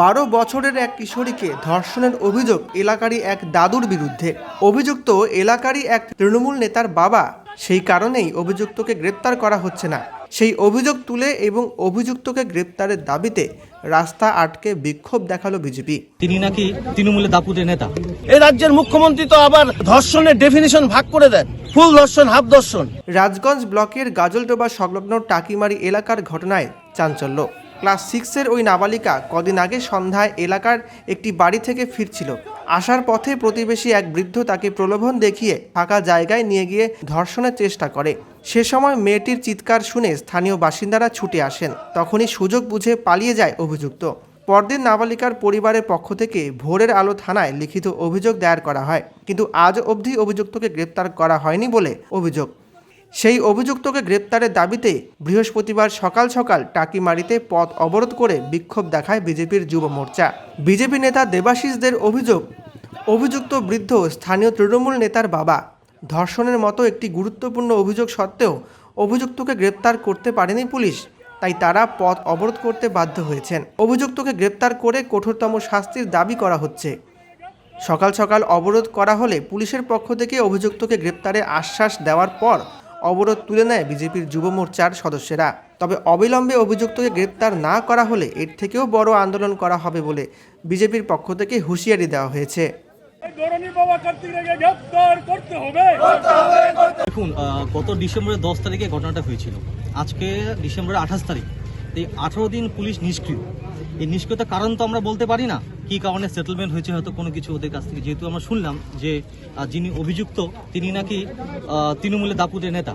বারো বছরের এক কিশোরীকে ধর্ষণের অভিযোগ এলাকারই এক দাদুর বিরুদ্ধে। অভিযুক্ত এলাকারই এক তৃণমূল নেতার বাবা। সেই কারণেই অভিযুক্তকে গ্রেপ্তার করা হচ্ছে না। সেই অভিযোগ তুলে এবং অভিযুক্তকে গ্রেপ্তারের দাবিতে রাস্তা আটকে বিক্ষোভ দেখাল বিজেপি। তিনি নাকি তৃণমূলের দাপুটের নেতা? এই রাজ্যের মুখ্যমন্ত্রী তো আবার ধর্ষণের ডেফিনিশন ভাগ করে দেন। ফুল ধর্ষণ হাফ ধর্ষণ। রাজগঞ্জ ব্লকের গাজলডোবা সংলগ্ন টাকিমারি এলাকার ঘটনায় চাঞ্চল্য। ক্লাস সিক্সের ওই নাবালিকা কদিন আগে সন্ধ্যায় এলাকার একটি বাড়ি থেকে ফিরছিল। আসার পথে প্রতিবেশী এক বৃদ্ধ তাকে প্রলোভন দেখিয়ে ফাঁকা জায়গায় নিয়ে গিয়ে ধর্ষণের চেষ্টা করে। সে সময় মেয়েটির চিৎকার শুনে স্থানীয় বাসিন্দারা ছুটে আসেন। তখনই সুযোগ বুঝে পালিয়ে যায় অভিযুক্ত। পরদিন নাবালিকার পরিবারের পক্ষ থেকে ভোরের আলো থানায় লিখিত অভিযোগ দায়ের করা হয়। কিন্তু আজ অবধি অভিযুক্তকে গ্রেপ্তার করা হয়নি বলে অভিযোগ। সেই অভিযুক্তকে গ্রেপ্তারের দাবিতে বৃহস্পতিবার সকাল সকাল টাকিমারিতে পথ অবরোধ করে বিক্ষোভ দেখায় বিজেপির যুব মোর্চা। বিজেপি নেতা দেবাশিসদের অভিযোগ, অভিযুক্ত বৃদ্ধ স্থানীয় তৃণমূল নেতার বাবা। ধর্ষণের মতো একটি গুরুত্বপূর্ণ অভিযোগ সত্ত্বেও অভিযুক্তকে গ্রেপ্তার করতে পারেনি পুলিশ, তাই তারা পথ অবরোধ করতে বাধ্য হয়েছেন। অভিযুক্তকে গ্রেপ্তার করে কঠোরতম শাস্তির দাবি করা হচ্ছে। সকাল সকাল অবরোধ করা হলে পুলিশের পক্ষ থেকে অভিযুক্তকে গ্রেপ্তারের আশ্বাস দেওয়ার পর অবরোধ তুলে নেয় বিজেপির যুব মোর্চার সদস্যরা। তবে অবিলম্বে অভিযুক্তকে গ্রেপ্তার না করা হলে এর থেকেও বড় আন্দোলন করা হবে বলে বিজেপির পক্ষ থেকে হুঁশিয়ারি দেওয়া হয়েছে। দেখুন গত ডিসেম্বরের দশ তারিখে ঘটনাটা হয়েছিল। আজকে ডিসেম্বরের আঠাশ তারিখ। এই আঠারো দিন পুলিশ নিষ্ক্রিয়। এই নিষ্ক্রিয়তার কারণ তো আমরা বলতে পারি না। কি কারণে সেটেলমেন্ট হয়েছে হয়তো কোনো কিছু ওদের কাছ থেকে? যেহেতু আমরা শুনলাম যে যিনি অভিযুক্ত, তিনি নাকি তৃণমূলের দাপুটের নেতা।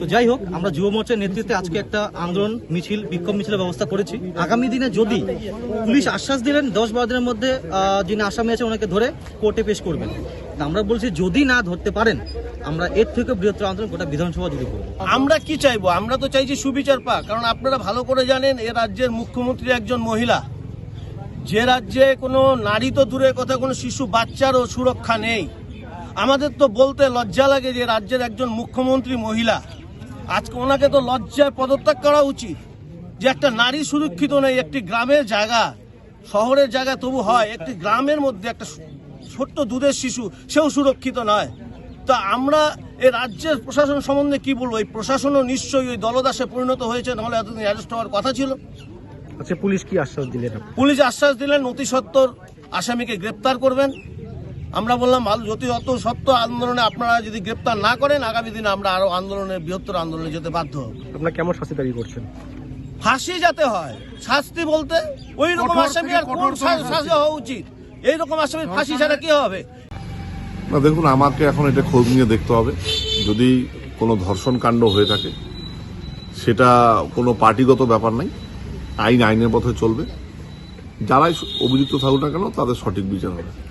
তো যাই হোক, আমরা যুব মোর্চার নেতৃত্বে আজকে একটা আন্দোলন, মিছিল, বিক্ষোভ মিছিলের ব্যবস্থা করেছি। আগামী দিনে যদি পুলিশ আশ্বাস দিলেন, দশ বারো দিনের মধ্যে যিনি আসামি আছে ওনাকে ধরে কোর্টে পেশ করবেন। আমরা বলছি, যদি না ধরতে পারেন, আমরা এর থেকে বৃহত্তর আন্দোলন গোটা বিধানসভা জুড়ে করব। আমরা কি চাইব? আমরা তো চাইছি সুবিচার পাক। কারণ আপনারা ভালো করে জানেন, এ রাজ্যের মুখ্যমন্ত্রী একজন মহিলা। যে রাজ্যে কোনো নারী তো দূরের কথা, কোনো শিশু, বাচ্চারও সুরক্ষা নেই। আমাদের তো বলতে লজ্জা লাগে যে রাজ্যের একজন মুখ্যমন্ত্রী মহিলা, আজকে ওনাকে তো লজ্জায় পদত্যাগ করা উচিত। যে একটা নারী সুরক্ষিত নেই, একটি গ্রামের জায়গা, শহরের জায়গা তবু হয়, একটি গ্রামের মধ্যে একটা ছোট্ট দুধের শিশু, সেও সুরক্ষিত নয়। তা আমরা এই রাজ্যের প্রশাসন সম্বন্ধে কি বলব? এই প্রশাসনও নিশ্চয়ই ওই দলদাসে পরিণত হয়েছে, নাহলে এতদিন অ্যারেস্ট হওয়ার কথা ছিল। আচ্ছা পুলিশ কি আশ্বাস দিলেন পুলিশ আশ্বাস দিলেন অতি সত্বর আসামিকে গ্রেপ্তার করবেন। আমরা বললাম ভালো অতি সত্য আন্দোলনে আপনারা যদি গ্রেপ্তার না করেন আগামী দিনে আমরা আরও আন্দোলনে বৃহত্তর আন্দোলনে যেতে বাধ্য হব। আপনার কেমন শাস্তি দাবি করছেন? ফাঁসি যাতে হয় শাস্তি বলতে ওই রকম আসামি আর কোন শাস্তি হওয়া উচিত? এই রকম আসামি ফাঁসি ছাড়া কি হবে? না দেখুন আমাকে এখন এটা খোঁজ নিয়ে দেখতে হবে। যদি কোনো ধর্ষণ কাণ্ড হয়ে থাকে সেটা কোনো পার্টিগত ব্যাপার নাই। আইন আইনের পথে চলবে। যারাই অভিযুক্ত থাকুক না কেন তাদের সঠিক বিচার হবে।